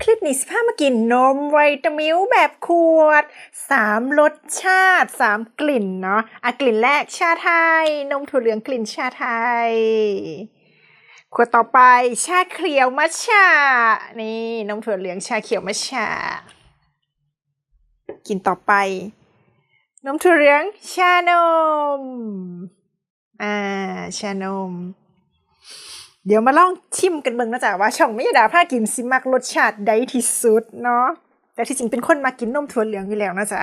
คลิปนี้สิพามากินนมไวตามิลแบบขวดสามรสชาติสามกลิ่นเนาะอะกลิ่นแรกชาไทย นมถั่วเหลืองกลิ่นชาไทย ขวดต่อไปชาเขียวมัทฉะนี่นมถั่วเหลืองชาเขียวมัทฉะกินต่อไป นมถั่วเหลืองชานม อ่า ชานม เดี๋ยวมาลองชิมกันเบิ่งนะจ๊ะว่าช่องไม่ดาผ้ากินสิมักรสชาติใดที่สุดเนาะแต่ที่จริงเป็นคนมากินนมถั่วเหลืองอยู่แล้วนะจ๊ะ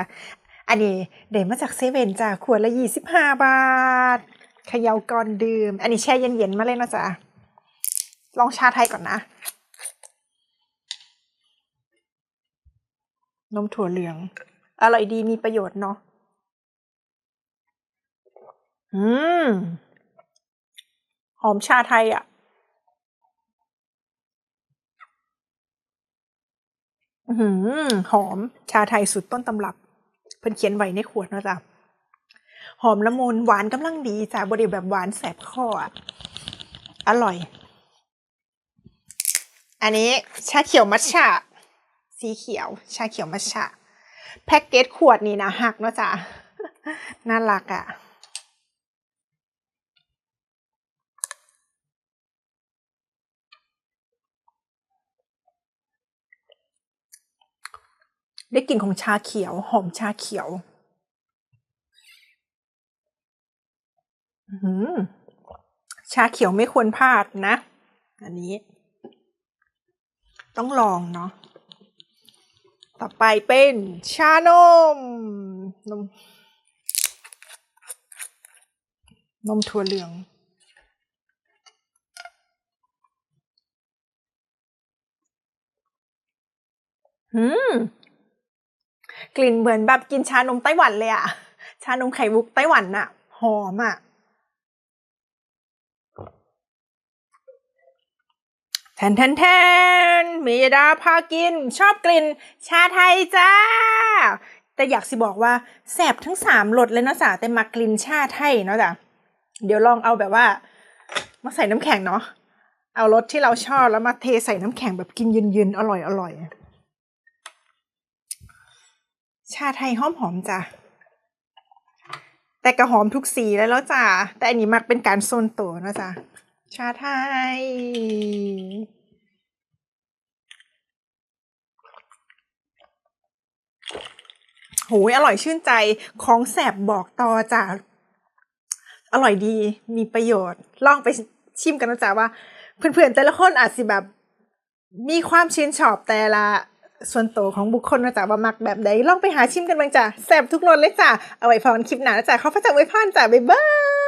อันนี้เดี๋ยวมาจากเซเว่นจ้ะขวดละยี่สิบห้าบาทเขย่าก่อนดื่ม อันนี้แช่เย็นๆมาเลยนะจ๊ะลองชาไทยก่อนนะ นมถั่วเหลือง อร่อยดีมีประโยชน์เนาะอืม หอมชาไทยอะอ หือหอมชาไทยสุดต้นตำรับ เพิ่นเขียนไว้ในขวดเนาะจ๊ะหอมละมุนหวานกำลังดีจ้ะบไดีแบบหวานแสบคออร่อย อันนี้ชาเขียวมัทฉะสีเขียว ชาเขียวมัทฉะแพ็กเกจขวดนี่นะหักเนาะจ๊ะน่ารักอะ ได้กลิ่นของชาเขียว หอมชาเขียวชาเขียวไม่ควรพลาดนะ อันนี้ ต้องลองเนาะต่อไปเป็นชานม นม นมถั่วเหลือง อืม กลิ่นเหมือนแบบกินชานมไต้หวันเลยอะชานมไข่มุกไต้หวันอะหอมอะแทนแทนแทนมีดาพากิน ชอบกลิ่น ชาไทยจ้า แต่อยากสิบอกว่าแสบทั้งสามรสเลยเนาะจ้ะแต่มากลิ่นชาไทยเนาะจ้ะเดี๋ยวลองเอาแบบว่า มาใส่น้ำแข็งเนาะเอารสที่เราชอบแล้วมาเทใส่น้ำแข็งแบบกินเย็นๆอร่อยอร่อย ชาไทยหอมหอมจ้ะ แต่กระหอมทุกสีแล้วแล้วจ้ะ แต่อันนี้มักเป็นการโซนตัวนะจ๊ะชาไทย โหยอร่อยชื่นใจ ของแสบบอกต่อจ้ะ อร่อยดี มีประโยชน์ ลองไปชิมกันนะจ๊ะว่า เพื่อนๆ แต่ละคนอาจสิแบบ มีความชื่นชอบแต่ละ ส่วนตัวของบุคคลนะจ๊ะว่ามักแบบใดลองไปหาชิมกันบ้างจ้ะแซ่บทุกรสเลยจ้ะเอาไว้พรคลิปหน้านะจ๊ะเขาพระจักไว้พรจ้ะบ๊ายบาย